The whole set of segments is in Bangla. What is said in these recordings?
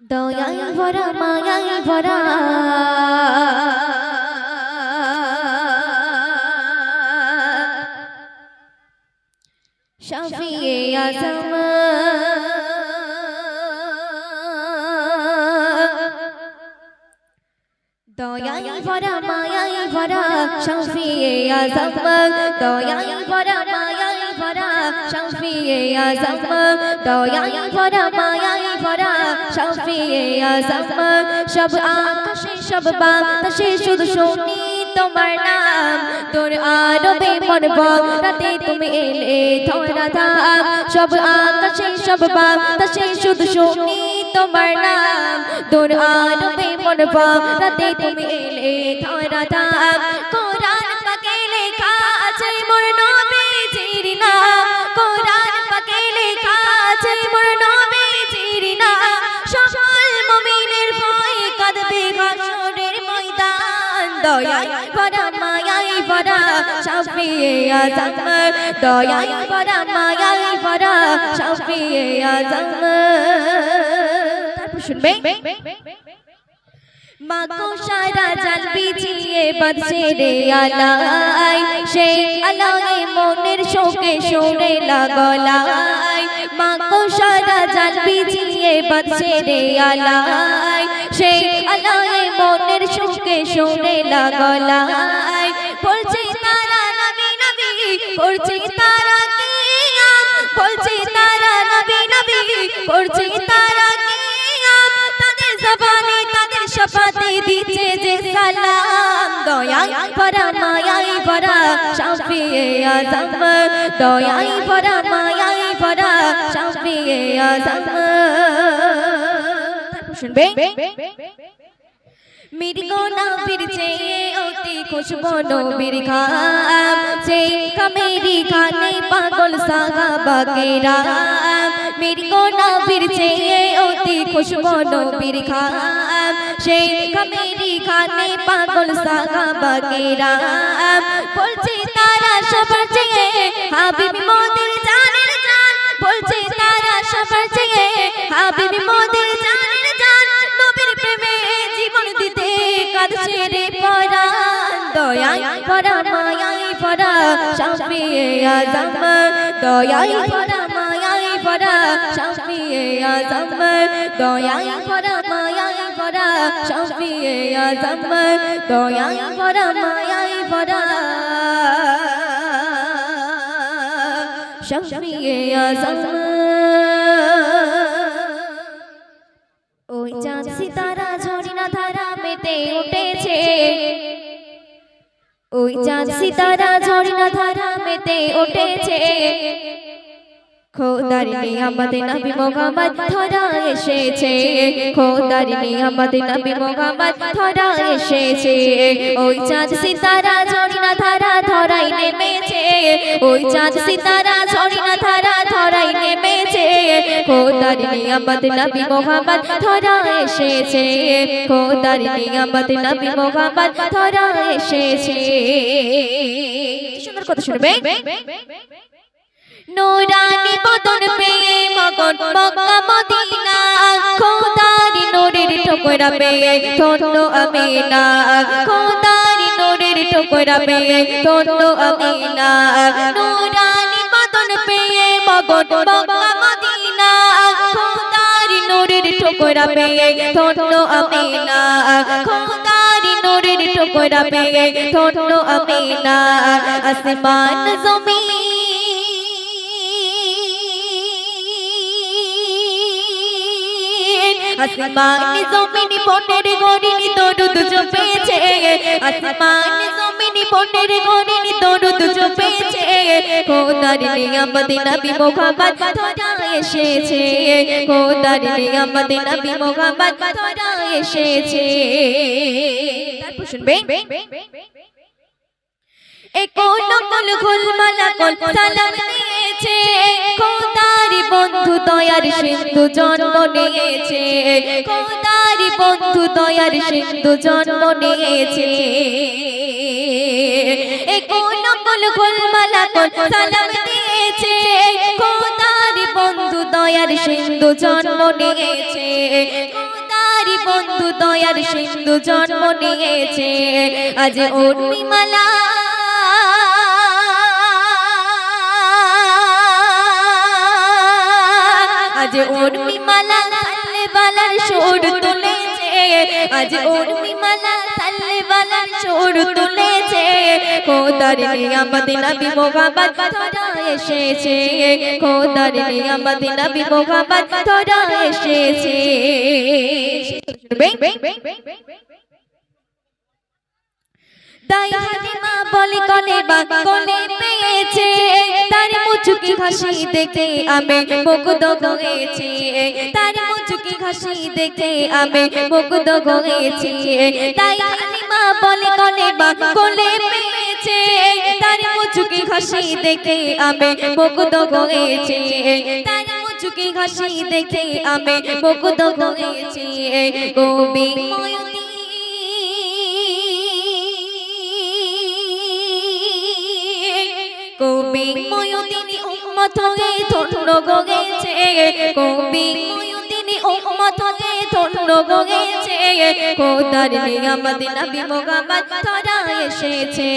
দয়াই ভরা মায়াই ভরা শাফিয়ে আজম। দয়াই ভরা মায়াই ভরা শাফিয়ে আজম। ভরা শাফিয়ে আজম দয়াই ভরা মায়াই ভরা শাফিয়ে আজম সব আকাশে সব বাতাসে তোমার নাম তোর আরবে মরব রাতে তুমি এলে ধরা সব আকাশে সব বাতাসে শুধু শুনি তোমার নাম তোর আরবে মরব রাতে তুমি এলে ধরা দয়াই ভরা মায়াই ভরা শাফিয়ে আজম দয়াই ভরা মায়াই ভরা শাফিয়ে আজম তারপর শুনবে মাগো সারা জাল বিছিয়ে বাঁধছে রে আলাই সেই আলাই মনের শোকে শোনে লাগলাই মাগো সারা জাল বিছিয়ে বাঁধছে রে আলাই সেই আলাই মনের শোকে শোনে লাগলাই বলছে, তারা নবী নবী, বলছে, তারা বলছে, তারা নবী নবী, বলছে, তারা তাদের জবানে তাদের যে সালাম। ভরা শাফিয়ে আজম। ভরা শাফিয়ে আজম। শুনবে মির্গো না ফিরছে অতি খুশবু নবীর খাম সেই কামেরি খানে পাগল মির্গো অতি খুশবু নবীর খাম সেই কামেরি খানে পাগল সাগা বাকেরা বলছে তারা সবার চেয়ে হাবিব মোদের জানের জান বলছে তারা সবার চেয়ে হাবিব মোদের ভরা মায়াই ভরা শাফিয়ে আজম। দয়াই ভরা মায়াই ভরা শাফিয়ে আজম। দয়াই ভরা মায়াই ভরা শাফিয়ে আজম। দয়াই ভরা মায়াই ভরা শাফিয়ে আজম। চাঁদ সিতারা ঝরিনা ধারা মেতে উঠেছে। খোদার নিয়ামত নবী মোহাম্মদ ধরা এসেছে। খোদার নিয়ামত নবী মোহাম্মদ ধরা এসেছে। ওই চাঁদ সিতারা ঝরিনা ধারা ধরাই নেমেছে। ওই চাঁদ সিতারা খোদার নিয়ামত নবী মোহাম্মদ ধরা এসেছে। খোদার নিয়ামত নবী মোহাম্মদ ধরা এসেছে। সুন্দর কথা শুনবে? নোরানি বদন পেয়ে মগন মক্কা মদিনা। খোদারি নোরের ঠোকরা পেয়ে ধন্য আমিনা। খোদারি নোরের ঠোকরা পেয়ে ধন্য আমিনা। নোরানি বদন পেয়ে মগন মক্কা মদিনা। খোদারি নোরের ঠোকরা পেয়ে ধন্য আমিনা। খোদারি নোরের ঠোকরা পেয়ে ধন্য আমিনা। আসমান, জমিন। আসমান, জমিন বনের গরিনি দরুদ জপেছে। আসমান, জমিন বনের গরিনি দরুদ জপেছে। খোদার নিয়ামত এসেছে খোদার নিয়ামত নবী মোহাম্মদ ধরা এসেছে। তারপর শুনবে? কোন কোন ঘুলমালা কোন সালাম দিয়েছে? খোদারি বন্ধু দয়ার সিন্ধু জন্ম নিয়েছে। খোদারি বন্ধু দয়ার সিন্ধু জন্ম নিয়েছে। কোন কোন ঘুলমালা কোন সালাম বন্ধু দয়ার সিন্ধু জন্ম নিয়েছে। খোদারি বন্ধু দয়ার সিন্ধু জন্ম নিয়েছে। আজ উর্মিমালা। আজ সাল্লে বালার সুর তুলেছে। আজ উর্মিমালা সাল্লে বালার সুর তুলেছে খোদার নিয়ামত নবী মোহাম্মদ তোরা এসেছে খোদার নিয়ামত নবী মোহাম্মদ তোরা এসেছে তাই হালিমা বলে কলে বা কলে পেয়েছে। তার মুচুকি হাসি দেখে আমি মুগ্ধ হয়েছি তার মুচুকি হাসি দেখে আমি মুগ্ধ হয়েছি তাই হালিমা বলে কলে বা কলে পেয়েছে। তার মুচুকি হাসি দেখে আমি মুগ্ধ হয়েছি তার মুচুকি হাসি দেখে আমি মুগ্ধ হয়েছি ময়ূরী কবি ময়ূদিনী উম্মত হয়ে ধন্য গগেছে কবি ময়ূদিনী উম্মত হয়ে ধন্য গগেছে খোদার নিয়ামত নবী মোহাম্মদ তোরা এসেছে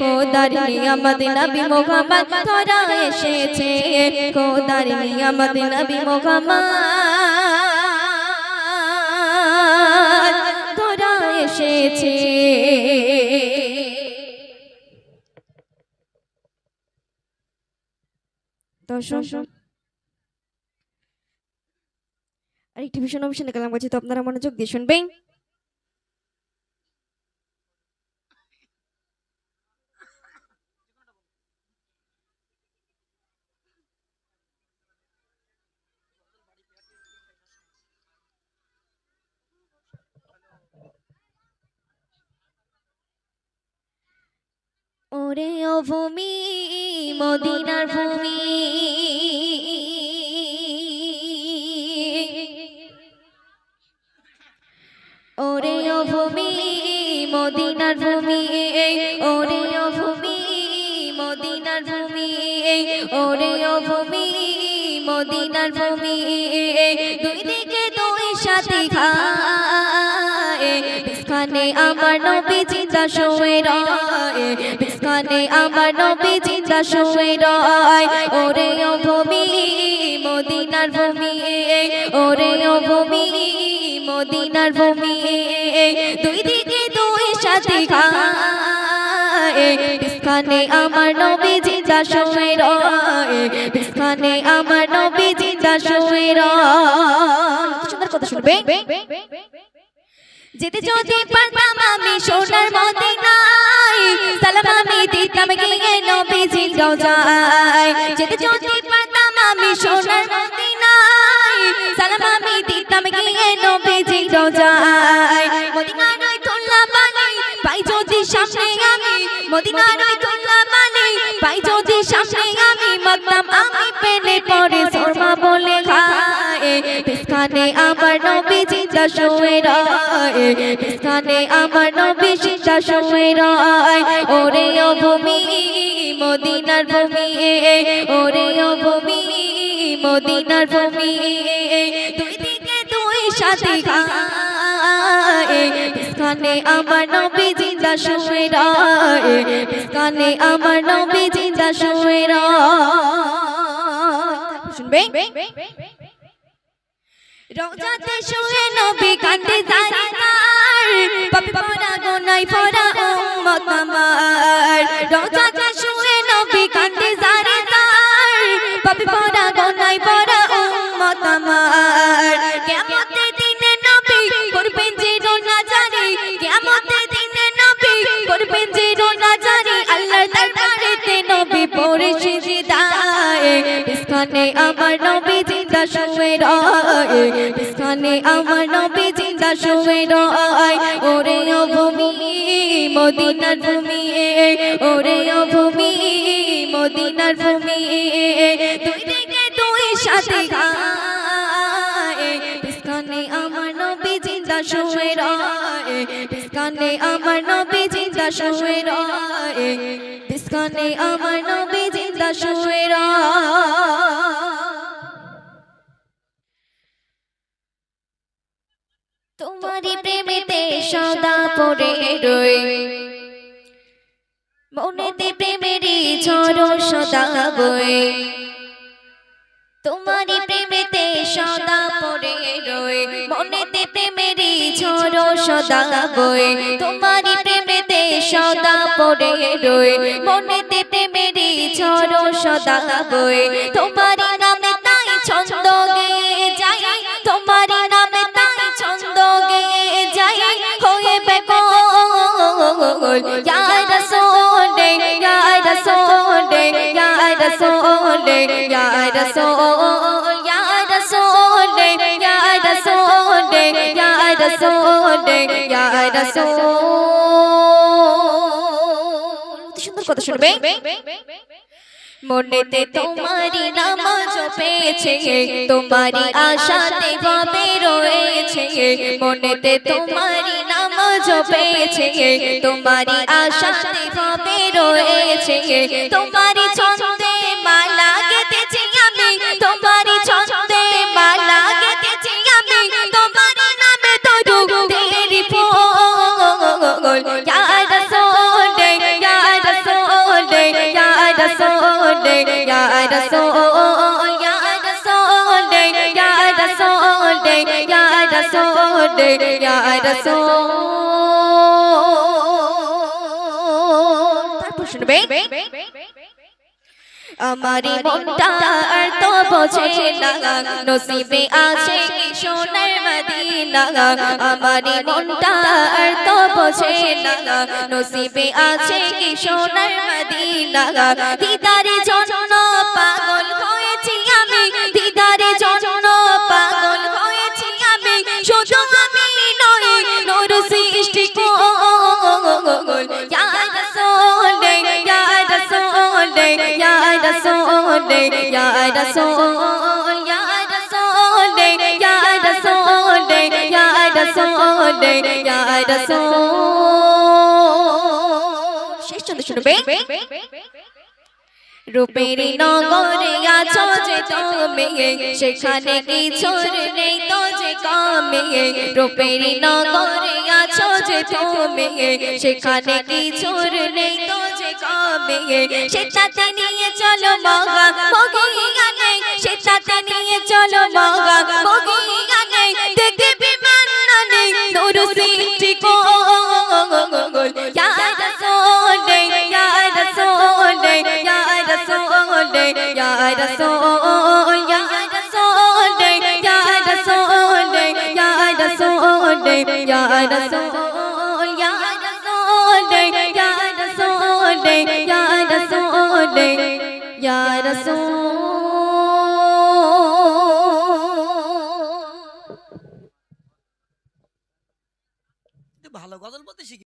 খোদার নিয়ামত নবী মোহাম্মদ তোরা এসেছে খোদার নিয়ামত নবী মোহাম্মদ তোরা এসেছে। দর্শক আরেকটি ভীষণ অনুষ্ঠানে কালাম করছি তো আপনারা মনোযোগ দিয়ে শুনবেন। ওরে ও ভূমি মদিনার ভূমি। ওরে ও ভূমি, মদিনার ভূমি, ওরে ও ভূমি, মদিনার ভূমি, ওরে ও ভূমি, মদিনার ভূমি। দুই দিকে দুই সাথে বিস্কানে আমার নবী জিন্দা শুয়ে রয় বিস্কানে আমার নবী জিন্দা শুয়ে রয়। ওরে ও ভূমি, মদিনার ভূমি, ওরে ও ভূমি, মদিনার ভূমি, দুই দিকে দুই সাথে খায়। বিস্কানে আমার নবী জিন্দা শুয়ে রয় আমার নবী জিন্দা শুয়ে রয় কথা শুনবে? যেতে যদি পারতাম আমি সোনার মদিনায় সালাম আমি দিতাম গিয়ে নবীজির রওজায় যেতে যদি পারতাম আমি সোনার মদিনায় সালাম আমি দিতাম গিয়ে নবীজির রওজায় মদিনার ওই তোল্লা বানি পাই যদি সামনে আমি। মদিনার ওই তোল্লা বানি পাই নবী জিন্দা শুয়ে রয় বিস্কানে আমার নবী জিন্দা শুয়ে রয় ওরে ও ভূমি, মদিনার ভূমি, ওরে ও ভূমি, মদিনার ভূমি, দুই দিকে দুই সাথে খায় বিস্কানে আমার নবী জিন্দা শুয়ে রয় বিস্কানে আমার নবী জিন্দা শুয়ে রয় শুনবে রোজাতে শুয়ে নবী কাঁদে জারি তার। পাপি পরা গোনাই পরা উম্মত আমার রোজাতে শুয়ে নবী কাঁদে জারি পাপি পরা বিস্কানে আমার নবী জিন্দা শুয়ে রয় বিস্কানে আমার নবী জিন্দা শুয়ে রয় ওরে ও ভূমি, মদিনার ভূমি, ওরে ও ভূমি, মদিনার ভূমি, দুই দিকে দুই সাথে গায়। আমার নবী জিন্দা শুয়ে রয় বিস্কানে আমার নবী জিন্দা শুয়ে রয় বিস্কানে আমার নবী জিন্দা শুয়ে রয় তোমারই প্রেমেতে সদা পড়ে রই। মনেতে প্রেমেরই ঝড় সদা বই তোমারই প্রেমেতে সদা পড়ে রই। মনেতে প্রেমেরই ঝড় সদা বই তোমারই প্রেমেতে সদা পড়ে রই। মনেতে প্রেমেরই ঝড় সদা বই তোমারই ya rasul ya rasul ya rasul ya rasul ya rasul ya rasul সুন্দর কথা শুনবে মনেতে তোমারি নামাজ পেয়েছে তোমারি আশাতে ভাবে রয়েছে মনেতে তোমারি নাম জপেছে তোমারি আশাতে ভাবে রয়েছে তোমারি ছন্দে মালা গেতেছি আমি। তোমারি ছন্দে মালা গেতেছি আমি। তোমারি নামে তরু তেরি ফোল। ইয়া রাসূল ইয়া রাসূল ইয়া রাসূল ইয়া রাসূল ইয়া রাসূল ইয়া রাসূল আমারি মনটা তো বোঝে না, নসিবে আছে কি সোনার মদিনা। আমারি মনটা তো বোঝে না, নসিবে আছে কি সোনার মদিনা। জন্য রাসূল ইয়া রাসূল ইয়া রাসূল ইয়া রাসূল ইয়া রাসূল ইয়া রাসূল শেষ চন্দ্র শুনবে রূপেরি নগরে আছো যে তুমি সেখানে কিছুর নেই তো যে কমে রূপেরি নগরে আছো যে তুমি সেখানে কিছুর নেই তো কমে সেটাতে নিয়ে চলো মগা মগিয়ানে সেটাতে নিয়ে চলো মগা মগিয়ানে দেখে বিমান নানে, নূর সৃষ্টি কো। ইয়া রাসূল ইয়া রাসূল ইয়া রাসূল ইয়া রাসূল ইয়া রাসূল ইয়া রাসূল ইয়া রাসূল ইয়া রাসূল ইয়া রাসূল محمد يا رسول ভালো গজল বলতে শিখি